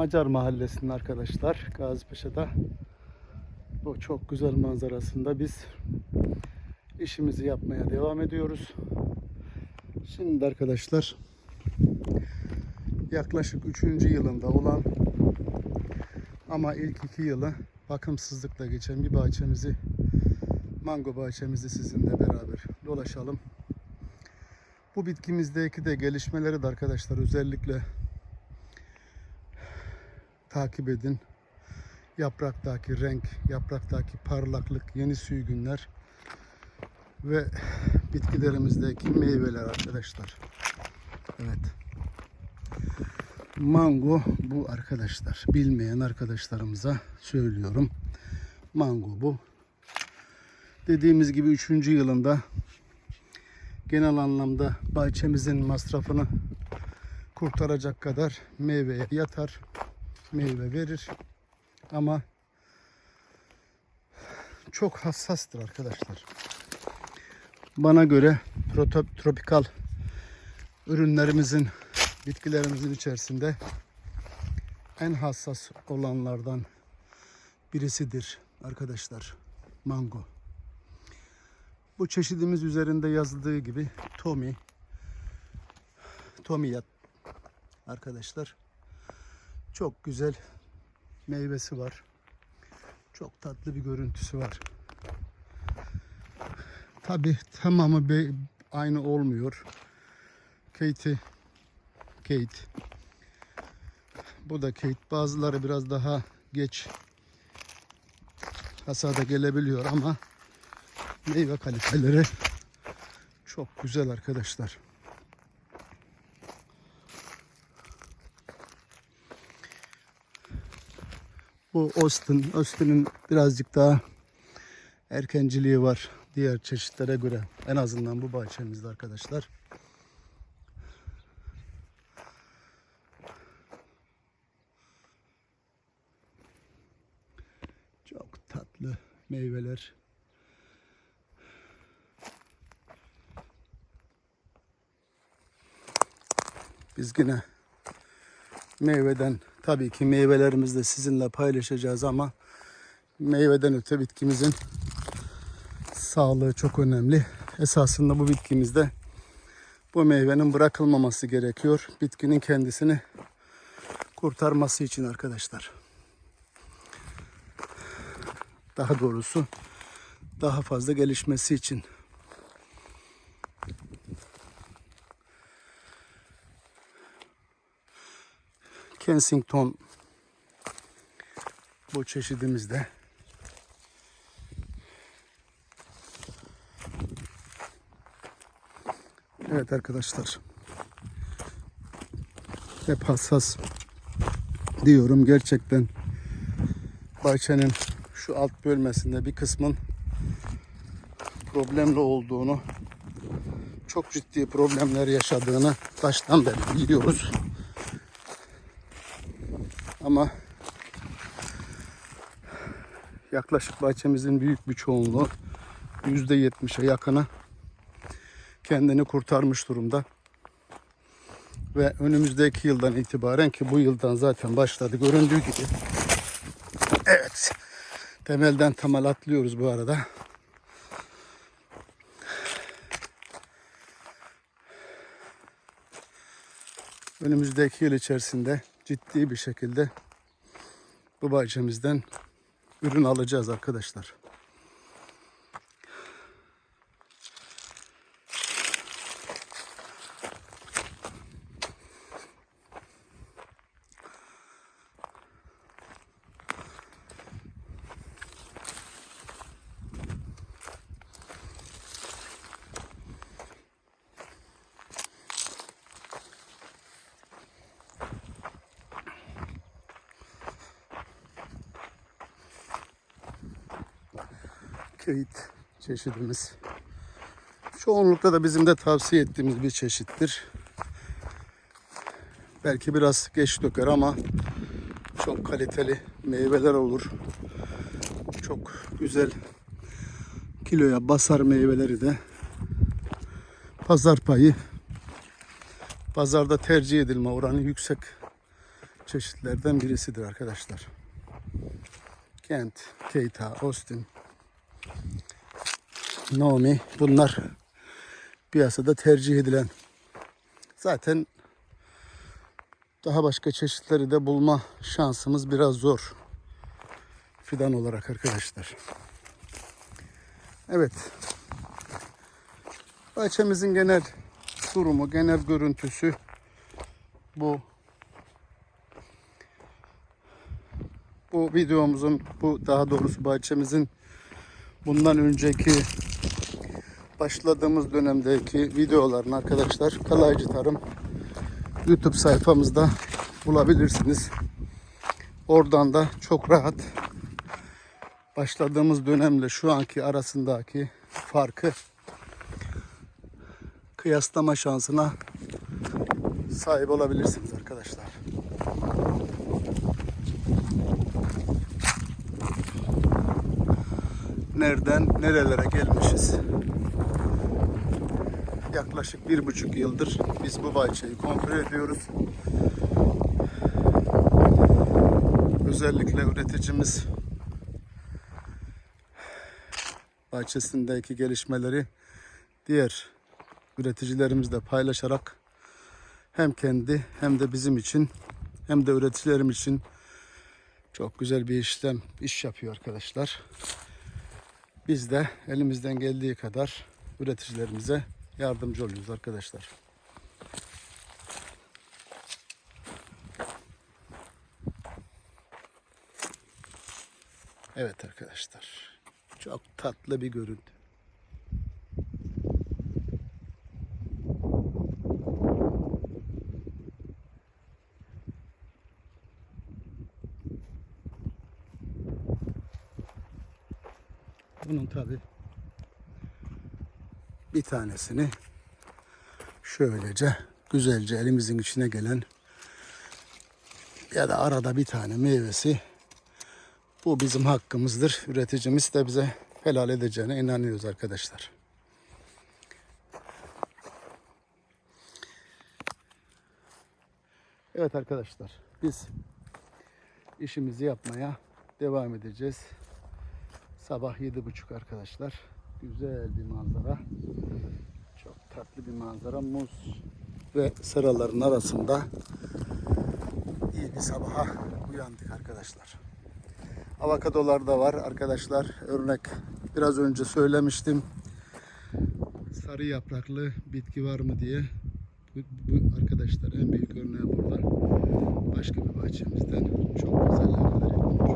Macar mahallesinin arkadaşlar Gazipaşa'da bu çok güzel manzarasında biz işimizi yapmaya devam ediyoruz. Şimdi arkadaşlar yaklaşık 3. yılında olan ama ilk iki yılı bakımsızlıkla geçen bir bahçemizi mango bahçemizi sizinle beraber dolaşalım. Bu bitkimizdeki de gelişmeleri de arkadaşlar özellikle takip edin. Yapraktaki renk, yapraktaki parlaklık, yeni sürgünler ve bitkilerimizdeki meyveler arkadaşlar. Evet. Mango bu arkadaşlar. Bilmeyen arkadaşlarımıza söylüyorum. Mango bu. Dediğimiz gibi 3. yılında genel anlamda bahçemizin masrafını kurtaracak kadar meyveye yatar, meyve verir. Ama çok hassastır arkadaşlar. Bana göre tropikal ürünlerimizin, bitkilerimizin içerisinde en hassas olanlardan birisidir arkadaşlar. Mango. Bu çeşidimiz üzerinde yazıldığı gibi Tommy Tomiyat arkadaşlar. Çok güzel meyvesi var. Çok tatlı bir görüntüsü var. Tabi tamamı aynı olmuyor. Kate Kate bu da Kate. Bazıları biraz daha geç hasada gelebiliyor ama meyve kaliteleri çok güzel arkadaşlar. Bu Austin. Austin'in birazcık daha erkenciliği var diğer çeşitlere göre. En azından bu bahçemizde arkadaşlar. Çok tatlı meyveler. Biz yine meyveden tabii ki meyvelerimizi de sizinle paylaşacağız ama meyveden öte bitkimizin sağlığı çok önemli. Esasında bu bitkimizde bu meyvenin bırakılmaması gerekiyor. Bitkinin kendisini kurtarması için arkadaşlar. Daha doğrusu daha fazla gelişmesi için. Kensington bu çeşidimizde. Evet arkadaşlar. Hep hassas diyorum gerçekten bahçenin şu alt bölmesinde bir kısmın problemli olduğunu çok ciddi problemler yaşadığını baştan beri biliyoruz. Ama yaklaşık bahçemizin büyük bir çoğunluğu %70'e yakını kendini kurtarmış durumda. Ve önümüzdeki yıldan itibaren ki bu yıldan zaten başladı göründüğü gibi. Evet. Temelden temel atlıyoruz bu arada. Önümüzdeki yıl içerisinde ciddi bir şekilde bu bahçemizden ürün alacağız arkadaşlar. Kayıt çeşidimiz. Çoğunlukla da bizim de tavsiye ettiğimiz bir çeşittir. Belki biraz geç döker ama çok kaliteli meyveler olur. Çok güzel kiloya basar meyveleri de pazar payı pazarda tercih edilme oranı yüksek çeşitlerden birisidir arkadaşlar. Kent, Keita, Austin, Naomi bunlar piyasada tercih edilen. Zaten daha başka çeşitleri de bulma şansımız biraz zor. Fidan olarak arkadaşlar. Evet. Bahçemizin genel durumu, genel görüntüsü bu. Bu videomuzun, bu daha doğrusu bahçemizin bundan önceki başladığımız dönemdeki videolarını arkadaşlar Kalaycı Tarım YouTube sayfamızda bulabilirsiniz. Oradan da çok rahat başladığımız dönemle şu anki arasındaki farkı kıyaslama şansına sahip olabilirsiniz arkadaşlar. Nereden nerelere gelmişiz? Yaklaşık bir buçuk yıldır biz bu bahçeyi kontrol ediyoruz. Özellikle üreticimiz bahçesindeki gelişmeleri diğer üreticilerimizle paylaşarak hem kendi hem de bizim için hem de üreticilerim için çok güzel bir işlem iş yapıyor arkadaşlar. Biz de elimizden geldiği kadar üreticilerimize yardımcı oluyoruz arkadaşlar. Evet arkadaşlar. Çok tatlı bir görüntü. Bunun tabi bir tanesini şöylece güzelce elimizin içine gelen ya da arada bir tane meyvesi bu bizim hakkımızdır. Üreticimiz de bize helal edeceğine inanıyoruz arkadaşlar. Evet arkadaşlar biz işimizi yapmaya devam edeceğiz. Sabah yedi buçuk arkadaşlar. Güzel bir manzara. Çok tatlı bir manzara. Muz ve sıraların arasında iyi bir sabaha uyandık arkadaşlar. Avokadolar da var arkadaşlar. Örnek biraz önce söylemiştim. Sarı yapraklı bitki var mı diye. Bu, bu arkadaşlar en büyük örneği burada. Başka bir bahçemizden. Çok güzel arkadaşlar.